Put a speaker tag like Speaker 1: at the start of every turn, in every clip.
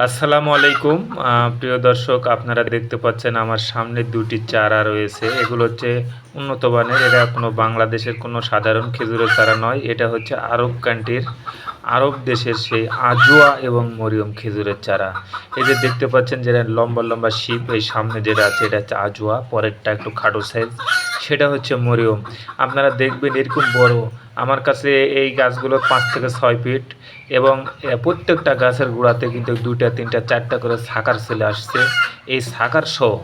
Speaker 1: আসসালামু আলাইকুম। প্রিয় দর্শক, আপনারা দেখতে পাচ্ছেন আমার সামনে দুটি চারা রয়েছে। এগুলো হচ্ছে উন্নত মানের এটা কোনো বাংলাদেশের, কোনো সাধারণ খেজুরের চারা নয়। এটা হচ্ছে আরব কান্ট্রির, আরব দেশের সেই আজুয়া এবং মরিয়ম খেজুরের চারা। এই যে দেখতে পাচ্ছেন, যেটা লম্বা লম্বা শিপ, এই সামনে যেটা আছে, এটা হচ্ছে আজুয়া, পরেরটা একটু খাটো সাইজ সেটা হচ্ছে মরিয়ম। আপনারা দেখবেন এরকম বড় আমার কাছে এই গাছগুলো পাঁচ থেকে ছয় ফিট এবং প্রত্যেকটা গাছের গোড়াতে কিন্তু দুইটা, তিনটা, চারটা করে সাকার চলে আসছে। এই সাকার সহ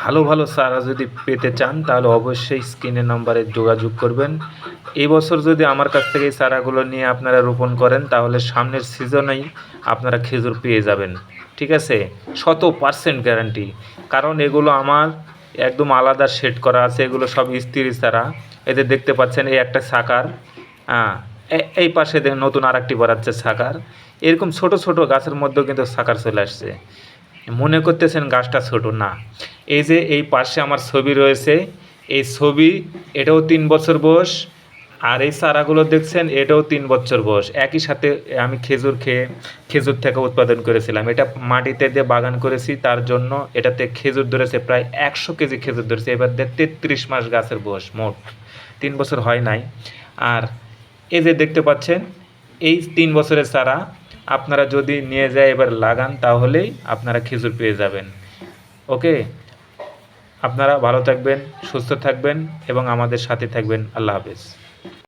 Speaker 1: ভালো ভালো চারা যদি পেতে চান, তাহলে অবশ্যই স্ক্রিনের নম্বরে যোগাযোগ করবেন। এই বছর যদি আমার কাছ থেকে এই চারাগুলো নিয়ে আপনারা রোপণ করেন, তাহলে সামনের সিজনেই আপনারা খেজুর পেয়ে যাবেন। ঠিক আছে? শত পার্সেন্ট গ্যারান্টি কারণ এগুলো আমার একদম আলাদা সেট করা আছে, এগুলো সব স্ত্রী চারা। এতে দেখতে পাচ্ছেন এই একটা সাকার। এই পাশে নতুন আর একটি বাড়াচ্ছে সাকার। এরকম ছোট ছোট গাছের মধ্যেও কিন্তু সাকার চলে আসছে। মনে করতেছেন গাছটা ছোট, না। এই যে এই পাশে আমার ছবি রয়েছে, এই ছবি, এটাও তিন বছর বয়স। আর এই চারাগুলো দেখছেন, এটাও তিন বছর বয়স। একই সাথে আমি খেজুর খেয়ে, খেজুর থেকে উৎপাদন করেছিলাম। এটা মাটিতে দিয়ে বাগান করেছি, তার জন্য এটাতে খেজুর ধরেছে প্রায় একশো কেজি খেজুর ধরেছে। এবার দেখ তেত্রিশ মাস গাছের বয়স, মোট। তিন বছর হয় নাই। আর এই যে দেখতে পাচ্ছেন, এই তিন বছরের চারা আপনারা যদি নিয়ে যায় এবার লাগান, তাহলেই আপনারা খেজুর পেয়ে যাবেন। ওকে? আপনারা ভালো থাকবেন, সুস্থ থাকবেন এবং আমাদের সাথে থাকবেন। আল্লাহ হাফেজ।